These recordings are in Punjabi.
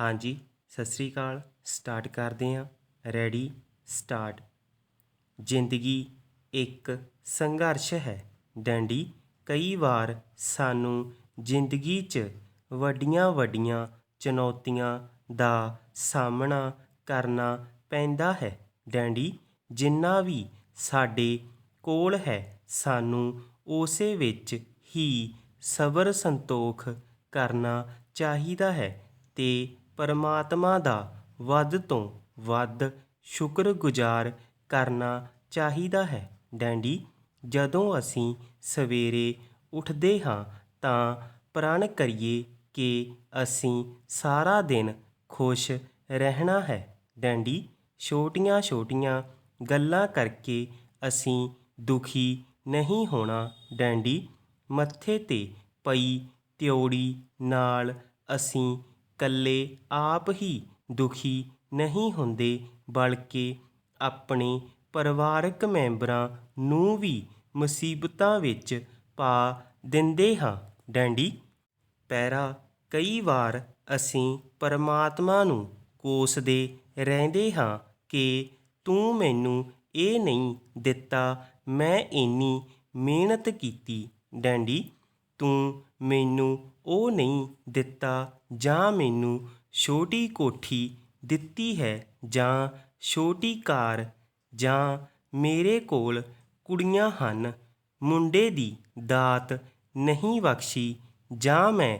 ਹਾਂਜੀ, ਸਤਿ ਸ੍ਰੀ ਅਕਾਲ। ਸਟਾਰਟ ਕਰਦੇ ਹਾਂ। Ready, start. ਜ਼ਿੰਦਗੀ ਇੱਕ ਸੰਘਰਸ਼ ਹੈ। ਡੈਂਡੀ, ਕਈ ਵਾਰ ਸਾਨੂੰ ਜ਼ਿੰਦਗੀ 'ਚ ਵੱਡੀਆਂ ਵੱਡੀਆਂ ਚੁਣੌਤੀਆਂ ਦਾ ਸਾਹਮਣਾ ਕਰਨਾ ਪੈਂਦਾ ਹੈ। ਡੈਂਡੀ, ਜਿੰਨਾ ਵੀ ਸਾਡੇ ਕੋਲ ਹੈ, ਸਾਨੂੰ ਉਸੇ ਵਿੱਚ ਹੀ ਸਬਰ ਸੰਤੋਖ ਕਰਨਾ ਚਾਹੀਦਾ ਹੈ ਤੇ ਪਰਮਾਤਮਾ ਦਾ ਵੱਧ ਤੋਂ ਵੱਧ ਸ਼ੁਕਰਗੁਜ਼ਾਰ ਕਰਨਾ ਚਾਹੀਦਾ ਹੈ। ਡੈਂਡੀ, ਜਦੋਂ ਅਸੀਂ ਸਵੇਰੇ ਉੱਠਦੇ ਹਾਂ ਤਾਂ ਪ੍ਰਣ ਕਰੀਏ ਕਿ ਅਸੀਂ ਸਾਰਾ ਦਿਨ ਖੁਸ਼ ਰਹਿਣਾ ਹੈ। ਡੈਂਡੀ ਛੋਟੀਆਂ ਛੋਟੀਆਂ ਗੱਲਾਂ ਕਰਕੇ ਅਸੀਂ ਦੁਖੀ ਨਹੀਂ ਹੋਣਾ। ਡੈਂਡੀ, ਮੱਥੇ ਤੇ ਪਈ ਤਿਉੜੀ ਨਾਲ ਅਸੀਂ ਇਕੱਲੇ ਆਪ ਹੀ ਦੁਖੀ ਨਹੀਂ ਹੁੰਦੇ, ਬਲਕਿ ਆਪਣੇ ਪਰਿਵਾਰਕ ਮੈਂਬਰਾਂ ਨੂੰ ਵੀ ਮੁਸੀਬਤਾਂ ਵਿੱਚ ਪਾ ਦਿੰਦੇ ਹਾਂ। ਡੈਂਡੀ, ਪੈਰਾ ਕਈ ਵਾਰ ਅਸੀਂ ਪਰਮਾਤਮਾ ਨੂੰ ਕੋਸਦੇ ਰਹਿੰਦੇ ਹਾਂ ਕਿ ਤੂੰ ਮੈਨੂੰ ਇਹ ਨਹੀਂ ਦਿੱਤਾ, ਮੈਂ ਇੰਨੀ ਮਿਹਨਤ ਕੀਤੀ। ਡੈਂਡੀ ਤੂੰ ਮੈਨੂੰ ਉਹ ਨਹੀਂ ਦਿੱਤਾ ਜਾਂ ਮੈਨੂੰ ਛੋਟੀ ਕੋਠੀ ਦਿੱਤੀ ਹੈ ਜਾਂ ਛੋਟੀ ਕਾਰ ਜਾਂ ਮੇਰੇ ਕੋਲ ਕੁੜੀਆਂ ਹਨ, ਮੁੰਡੇ ਦੀ ਦਾਤ ਨਹੀਂ ਬਖਸ਼ੀ ਜਾਂ ਮੈਂ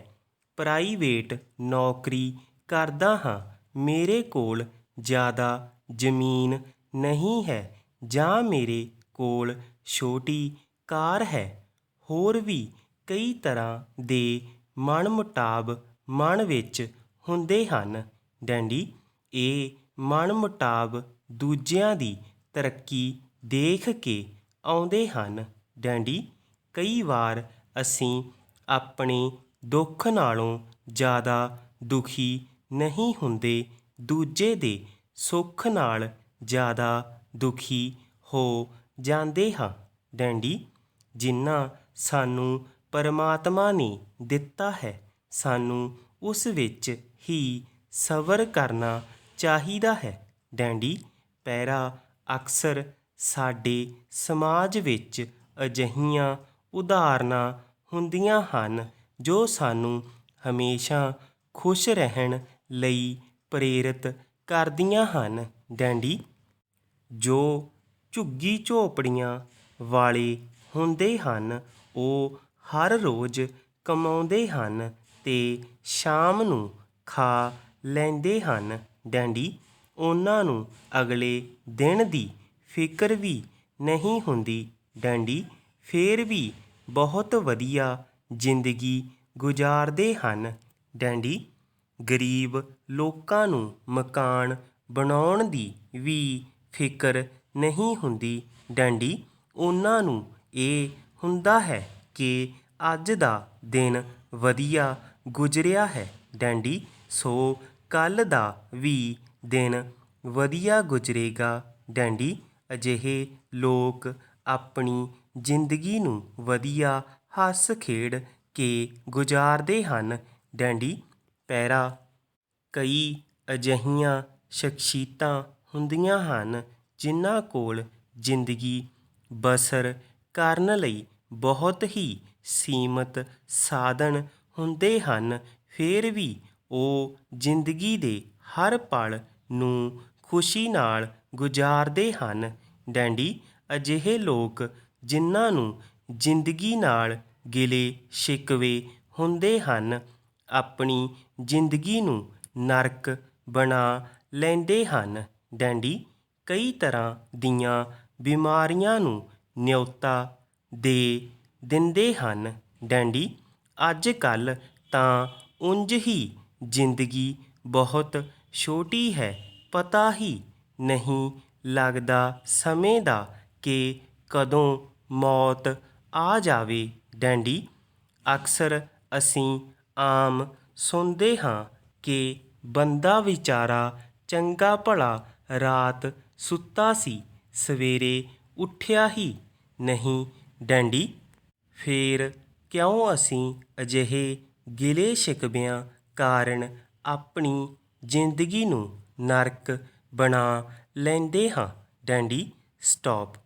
ਪ੍ਰਾਈਵੇਟ ਨੌਕਰੀ ਕਰਦਾ ਹਾਂ, ਮੇਰੇ ਕੋਲ ਜ਼ਿਆਦਾ ਜ਼ਮੀਨ ਨਹੀਂ ਹੈ ਜਾਂ ਮੇਰੇ ਕੋਲ ਛੋਟੀ ਕਾਰ ਹੈ, ਹੋਰ ਵੀ ਕਈ ਤਰ੍ਹਾਂ ਦੇ ਮਨਮੁਟਾਵ ਮਨ ਵਿੱਚ ਹੁੰਦੇ ਹਨ। ਡੈਂਡੀ, ਇਹ ਮਨਮੁਟਾਵ ਦੂਜਿਆਂ ਦੀ ਤਰੱਕੀ ਦੇਖ ਕੇ ਆਉਂਦੇ ਹਨ। ਡੈਂਡੀ, ਕਈ ਵਾਰ ਅਸੀਂ ਆਪਣੇ ਦੁੱਖ ਨਾਲੋਂ ਜ਼ਿਆਦਾ ਦੁਖੀ ਨਹੀਂ ਹੁੰਦੇ, ਦੂਜੇ ਦੇ ਸੁੱਖ ਨਾਲ ਜ਼ਿਆਦਾ ਦੁਖੀ ਹੋ ਜਾਂਦੇ ਹਾਂ। ਡੈਂਡੀ, ਜਿੰਨਾ ਸਾਨੂੰ ਪਰਮਾਤਮਾ ਨੇ ਦਿੱਤਾ ਹੈ, ਸਾਨੂੰ ਉਸ ਵਿੱਚ ਹੀ ਸਬਰ ਕਰਨਾ ਚਾਹੀਦਾ ਹੈ। ਡੈਂਡੀ, ਪੈਰਾ ਅਕਸਰ ਸਾਡੇ ਸਮਾਜ ਵਿੱਚ ਅਜਿਹੀਆਂ ਉਦਾਹਰਨਾਂ ਹੁੰਦੀਆਂ ਹਨ ਜੋ ਸਾਨੂੰ ਹਮੇਸ਼ਾ ਖੁਸ਼ ਰਹਿਣ ਲਈ ਪ੍ਰੇਰਿਤ ਕਰਦੀਆਂ ਹਨ। ਡੈਂਡੀ, ਜੋ ਝੁੱਗੀ ਝੋਪੜੀਆਂ ਵਾਲੇ ਹੁੰਦੇ ਹਨ, ਉਹ ਹਰ ਰੋਜ਼ ਕਮਾਉਂਦੇ ਹਨ ਅਤੇ ਸ਼ਾਮ ਨੂੰ ਖਾ ਲੈਂਦੇ ਹਨ। ਡੈਂਡੀ, ਉਹਨਾਂ ਨੂੰ ਅਗਲੇ ਦਿਨ ਦੀ ਫਿਕਰ ਵੀ ਨਹੀਂ ਹੁੰਦੀ। ਡੈਂਡੀ ਫਿਰ ਵੀ ਬਹੁਤ ਵਧੀਆ ਜ਼ਿੰਦਗੀ ਗੁਜ਼ਾਰਦੇ ਹਨ। ਡੈਂਡੀ ਗਰੀਬ ਲੋਕਾਂ ਨੂੰ ਮਕਾਨ ਬਣਾਉਣ ਦੀ ਵੀ ਫਿਕਰ ਨਹੀਂ ਹੁੰਦੀ। ਡੈਂਡੀ, ਉਹਨਾਂ ਨੂੰ ਇਹ ਹੁੰਦਾ ਹੈ ਕਿ ਅੱਜ ਦਾ ਦਿਨ ਵਧੀਆ ਗੁਜ਼ਰਿਆ ਹੈ, ਡੈਂਡੀ। ਸੋ ਕੱਲ੍ਹ ਦਾ ਵੀ ਦਿਨ ਵਧੀਆ ਗੁਜ਼ਰੇਗਾ, ਡੈਂਡੀ। ਅਜਿਹੇ ਲੋਕ ਆਪਣੀ ਜ਼ਿੰਦਗੀ ਨੂੰ ਵਧੀਆ ਹੱਸ ਖੇਡ ਕੇ ਗੁਜ਼ਾਰਦੇ ਹਨ, ਡੈਂਡੀ। ਪੈਰਾ ਕਈ ਅਜਿਹੀਆਂ ਸ਼ਖਸੀਅਤਾਂ ਹੁੰਦੀਆਂ ਹਨ, ਜਿਨ੍ਹਾਂ ਕੋਲ ਜ਼ਿੰਦਗੀ ਬਸਰ ਕਰਨ ਲਈ ਬਹੁਤ ਹੀ ਸੀਮਤ ਸਾਧਨ ਹੁੰਦੇ ਹਨ। ਫਿਰ ਵੀ ਉਹ ਜ਼ਿੰਦਗੀ ਦੇ ਹਰ ਪਲ ਨੂੰ ਖੁਸ਼ੀ ਨਾਲ ਗੁਜ਼ਾਰਦੇ ਹਨ। ਡੈਂਡੀ, ਅਜਿਹੇ ਲੋਕ ਜਿਨ੍ਹਾਂ ਨੂੰ ਜ਼ਿੰਦਗੀ ਨਾਲ ਗਿਲੇ ਸ਼ਿਕਵੇ ਹੁੰਦੇ ਹਨ, ਆਪਣੀ ਜ਼ਿੰਦਗੀ ਨੂੰ ਨਰਕ ਬਣਾ ਲੈਂਦੇ ਹਨ। ਡੈਂਡੀ, ਕਈ ਤਰ੍ਹਾਂ ਦੀਆਂ ਬਿਮਾਰੀਆਂ ਨੂੰ ਨਿਉਤਾ ਦੇ ਦਿੰਦੇ ਹਨ। ਡੈਂਡੀ, ਅੱਜ ਕੱਲ੍ਹ ਤਾਂ ਉਂਝ ਹੀ ਜ਼ਿੰਦਗੀ ਬਹੁਤ ਛੋਟੀ ਹੈ। ਪਤਾ ਹੀ ਨਹੀਂ ਲੱਗਦਾ ਸਮੇਂ ਦਾ ਕਿ ਕਦੋਂ ਮੌਤ ਆ ਜਾਵੇ। ਡੈਂਡੀ, ਅਕਸਰ ਅਸੀਂ ਆਮ ਸੁਣਦੇ ਹਾਂ ਕਿ ਬੰਦਾ ਵਿਚਾਰਾ ਚੰਗਾ ਭਲਾ ਰਾਤ ਸੁੱਤਾ ਸੀ, ਸਵੇਰੇ ਉੱਠਿਆ ਹੀ ਨਹੀਂ ਡੈਂਡੀ, ਫੇਰ ਕਿਉਂ ਅਸੀਂ ਅਜਿਹੇ ਗਿਲੇ ਸ਼ਿਕਵਿਆਂ ਕਾਰਨ ਆਪਣੀ ਜ਼ਿੰਦਗੀ ਨੂੰ ਨਰਕ ਬਣਾ ਲੈਂਦੇ ਹਾਂ? Dandy stop